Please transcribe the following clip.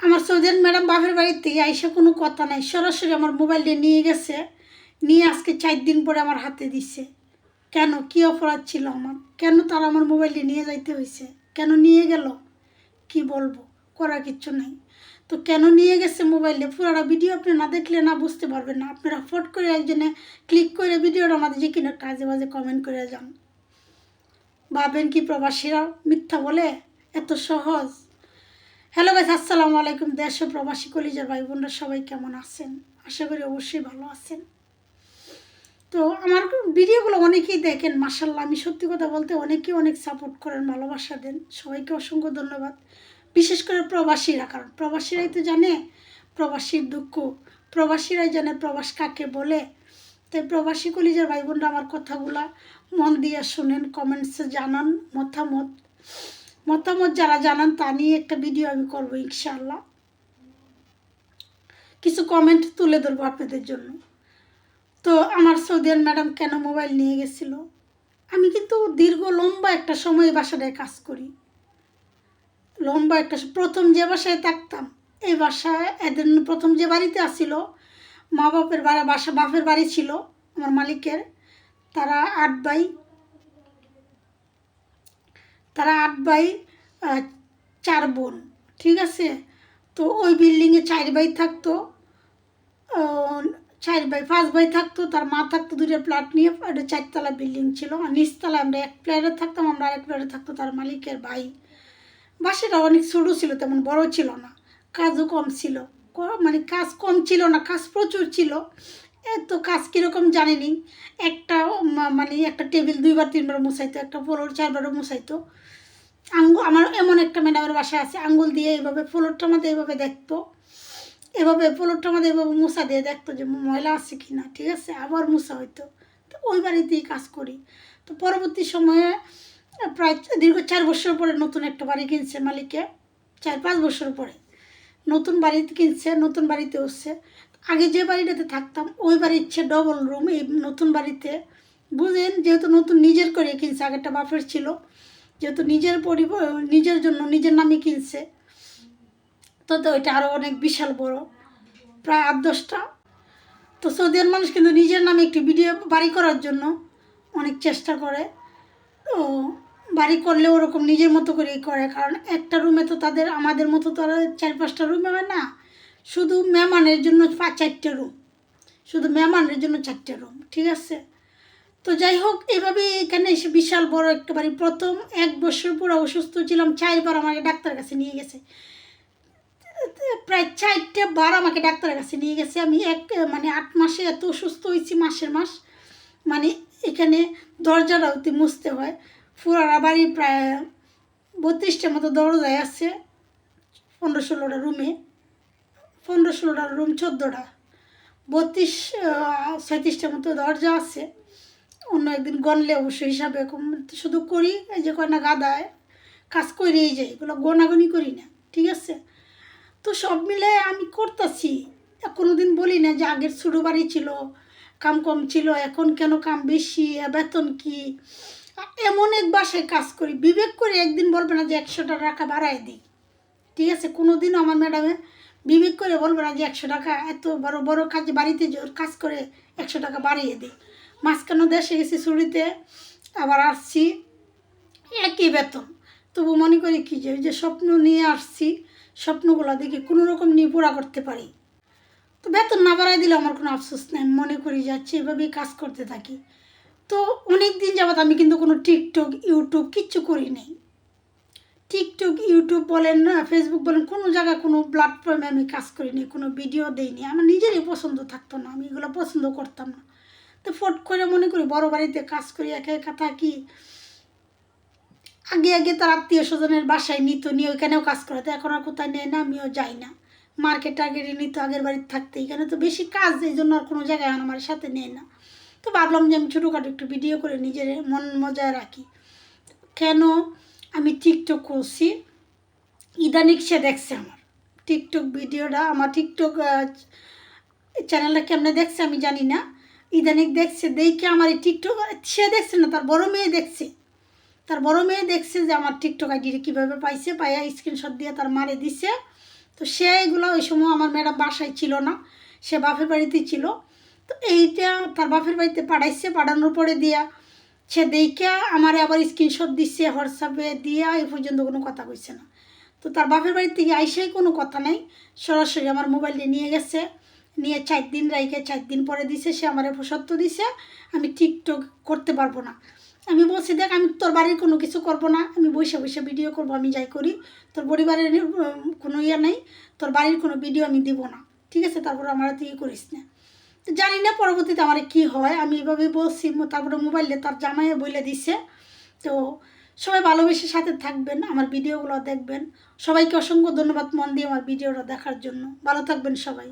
আমার সৌদিয়ান ম্যাডাম বাপের বাড়ির থেকে আইসা কোনো কথা নাই। সরাসরি আমার মোবাইল দিয়ে নিয়ে গেছে। নিয়ে আজকে চার দিন পরে আমার হাতে দিছে। কেন? কি অপরাধ ছিল আমার? কেন তারা আমার মোবাইল দিয়ে নিয়ে যাইতে হয়েছে কেন নিয়ে গেল? কি বলব? করার কিচ্ছু নাই। তো কেন নিয়ে গেছে মোবাইলে পুরোটা ভিডিও আপনি না দেখলে না বুঝতে পারবেন না। আপনারা ফট করে একজনে ক্লিক করে ভিডিওটা আমাদের যে কিনা কাজে বাজে কমেন্ট করে যান। ভাবেন কি প্রবাসীরা মিথ্যা বলে? এত সহজ। হ্যালো গাইস আসসালামু আলাইকুম। দেশ প্রবাসী কলিজার ভাই বোনরা সবাই কেমন আছেন? আশা করি অবশ্যই ভালো আছেন। তো আমার ভিডিওগুলো অনেকেই দেখেন মাসাল্লাহ আমি সত্যি কথা বলতে অনেকেই অনেক সাপোর্ট করেন, ভালোবাসা দেন। সবাইকে অসংখ্য ধন্যবাদ। বিশেষ করে প্রবাসীরা, কারণ প্রবাসীরাই তো জানে প্রবাসীর দুঃখ। প্রবাসীরাই জানে প্রবাস কাকে বলে। তাই প্রবাসী কলিজার ভাই বোনরা আমার কথাগুলা মন দিয়ে শোনেন কমেন্টসে জানান মতামত। মতামত যারা জানান, তা নিয়ে একটা ভিডিও আমি করব ইনশাল্লাহ কিছু কমেন্ট তুলে ধরবো আপনাদের জন্য। তো আমার সৌদিয়ান ম্যাডাম কেন মোবাইল নিয়ে গেছিল? আমি কিন্তু দীর্ঘ লম্বা একটা সময় বাসাটায় কাজ করি। লম্বা একটা প্রথম যে বাসায় থাকতাম, এই বাসায় এদের প্রথম যে বাড়িতে আসছিল মা বাপের বাড়ি বাসা বাপের বাড়ি ছিল, আমার মালিকের। তারা আট বাই তারা আট বাই চার বোন, ঠিক আছে? তো ওই বিল্ডিংয়ে চার বাই থাকতো চার বাই, পাঁচ বাই থাকতো, তার মা থাকতো দুটো প্লাট নিয়ে, একটা চারতলা বিল্ডিং ছিল। আর নিচতলা আমরা এক প্লেয়ারে থাকতাম, আমরা আরেক প্লেয়ারে থাকতো, তার মালিকের ভাই। বাসাটা অনেক ছোটো ছিল, তেমন বড় ছিল না। কাজও কম ছিল। মানে কাজ কম ছিল না, কাজ প্রচুর ছিল। এত কাজ কীরকম জানিনি। একটা মানে একটা টেবিল দুইবার তিনবার মুছাইতো, একটা ফ্লোর চারবারও মুছাইতো। আঙ্গুল, আমার এমন একটা ম্যাডামের বাসা আছে, আঙ্গুল দিয়ে এইভাবে ফ্লোরটা মধ্যে এইভাবে দেখতো। এভাবে ফ্লোরটা মধ্যে এভাবে মুছা দিয়ে দেখতো যে ময়লা আছে কি না ঠিক আছে? আবার মুছা হইতো। তো ওই বাড়িতেই কাজ করি। তো পরবর্তী সময়ে প্রায় দীর্ঘ চার বছর পরে নতুন একটা বাড়ি কিনছে মালিকে, চার পাঁচ বছর পরে। নতুন বাড়িতে কিনছে, নতুন বাড়িতে উঠছে। আগে যে বাড়িটাতে থাকতাম, ওই বাড়ির ইচ্ছে ডবল রুম এই নতুন বাড়িতে। বুঝেন, যেহেতু নতুন নিজের করে কিনছে, আগেরটা বাপের ছিল। যেহেতু নিজের পরিবার নিজের জন্য, নিজের নামে কিনছে। তো তো ওইটা আরও অনেক বিশাল বড়, প্রায় আট দশটা। তো সৌদিয়ার মানুষ কিন্তু নিজের নামে একটি ভিডিও বাড়ি করার জন্য অনেক চেষ্টা করে। তো বাড়ি করলে ওরকম নিজের মতো করেই করে, কারণ একটা রুমে তো তাদের, আমাদের মতো তো আর চার পাঁচটা রুমে হয় না। শুধু মেহমানের জন্য পাঁচ চারটে রুম শুধু মেহমানের জন্য চারটে রুম ঠিক আছে? তো যাই হোক, এভাবে এখানে এসে বিশাল বড় একটা বাড়ি প্রথম এক বছর পুরো অসুস্থ ছিলাম, চারবার আমাকে ডাক্তারের কাছে নিয়ে গেছে। প্রায় চারটে বার আমাকে ডাক্তারের কাছে নিয়ে গেছে। আমি এক মানে আট মাসে এত অসুস্থ হয়েছি মাসের মাস। মানে এখানে দরজাটা অতি মুছতে হয়। ফুরারা বাড়ি প্রায় বত্রিশটার মতো দরজায় আছে, পনেরো ষোলোটা রুমে পনেরো ষোলোটা, রুম চোদ্দোটা। বত্রিশ সাঁত্রিশটার মতো দরজা আছে। অন্য একদিন গণলে অবশ্য হিসাবে শুধু করি, এই যে কয়না গাদায় কাজ করেই যাই, এগুলো গোনাগুনি করি না, ঠিক আছে? তো সব মিলে আমি করতেছি। কোনো দিন বলি না যে আগের ছোটো বাড়ি ছিল, কাম কম ছিল, এখন কেন কাম বেশি বেতন কি? এমন এক বাসায় কাজ করি, বিবেক করে একদিন বলবে না যে একশোটা টাকা বাড়ায় দিই, ঠিক আছে? কোনো দিনও আমার ম্যাডামে বিবেক করে বলবে না যে একশো টাকা, এত বড় বড় কাজ, বাড়িতে জোর কাজ করে একশো টাকা বাড়িয়ে দিই মাঝখানে দেশে গেছি ছুটিতে আবার আসছি, একই বেতন। তবু মনে করি কি যে যে স্বপ্ন নিয়ে আসছি, স্বপ্নগুলো দেখে কোনো রকম নিয়ে পুরা করতে পারি। তো বেতন না বাড়াই দিলে আমার কোনো আফসোস নেই মনে করি যাচ্ছি এভাবেই কাজ করতে থাকি। তো অনেক দিন যাবৎ আমি কিন্তু কোনো টিকটক, ইউটিউব কিচ্ছু করি নাই। টিকটক, ইউটিউব বলেন না ফেসবুক বলেন, কোনো জায়গায় কোনো প্ল্যাটফর্মে আমি কাজ করিনি, কোনো ভিডিও দেইনি। আমার নিজেরই পছন্দ থাকতো না, আমি এগুলো পছন্দ করতাম না। তো ফট করে মনে করি বড় বাড়িতে কাজ করি, একা একা থাকি। আগে আগে তার আত্মীয় স্বজনের বাসায় নিত, নিয়ে ওইখানেও কাজ করাতো, এখন আর কোথায় নেয় না, আমিও যাই না। মার্কেট আগে নিত, আগের বাড়িতে থাকতে, এখানে তো বেশি কাজ, এই জন্য আর কোনো জায়গায় আমার সাথে নেয় না। তো ভাবলাম যে আমি ছোটোখাটো একটু ভিডিও করে নিজের মন মজায় রাখি। কেন? আমি টিকটক করছি। ইদানিক সে দেখছে আমার। টিকটক ভিডিওটা, আমার টিকটক চ্যানেলটা কেমনে দেখছে আমি জানি না। ইদানিক দেখছে, দেখে আমার এই টিকটক, সে দেখছে না, তার বড় মেয়ে দেখছে। তার বড় মেয়ে দেখছে যে আমার টিকটক আইডিটা কীভাবে পাইছে, পাইয়া স্ক্রিনশট দিয়ে তার মারে দিছে। তো সে এগুলো ওই সময় আমার ম্যাডাম বাসায় ছিল না, সে বাপের বাড়িতে ছিল। তো এইটা তার বাপের বাড়িতে পাঠাইছে, পাঠানোর পরে দিয়া সে দেখা আমার আবার স্ক্রিনশট দিচ্ছে হোয়াটসঅ্যাপে দিয়ে এই পর্যন্ত কোনো কথা কইছে না। তো তার বাপের বাড়ি থেকে আইসাই কোনো কথা নাই। সরাসরি আমার মোবাইলটা নিয়ে গেছে। নিয়ে চার দিন রাইখে চার দিন পরে দিছে, সে আমার সত্য দিছে। আমি টিকটক করতে পারব না। আমি বলছি, দেখ, আমি তোর বাড়ির কোনো কিছু করব না। আমি বসে বসে ভিডিও করব, আমি যাই করি। তোর পরিবারের কোনো ইয়ে নেই। তোর বাড়ির কোনো ভিডিও আমি দিব না। ঠিক আছে? তারপর আমার তুই করিস না। জানি না পরবর্তীতে আমার কি হয়। আমি এভাবে বলছি তারপরে মোবাইলে তার জামাইয়ে বলে দিছে। তো সবাই ভালোবেসে সাথে থাকবেন, আমার ভিডিওগুলো দেখবেন। সবাইকে অসংখ্য ধন্যবাদ মন দিয়ে আমার ভিডিওটা দেখার জন্য। ভালো থাকবেন সবাই।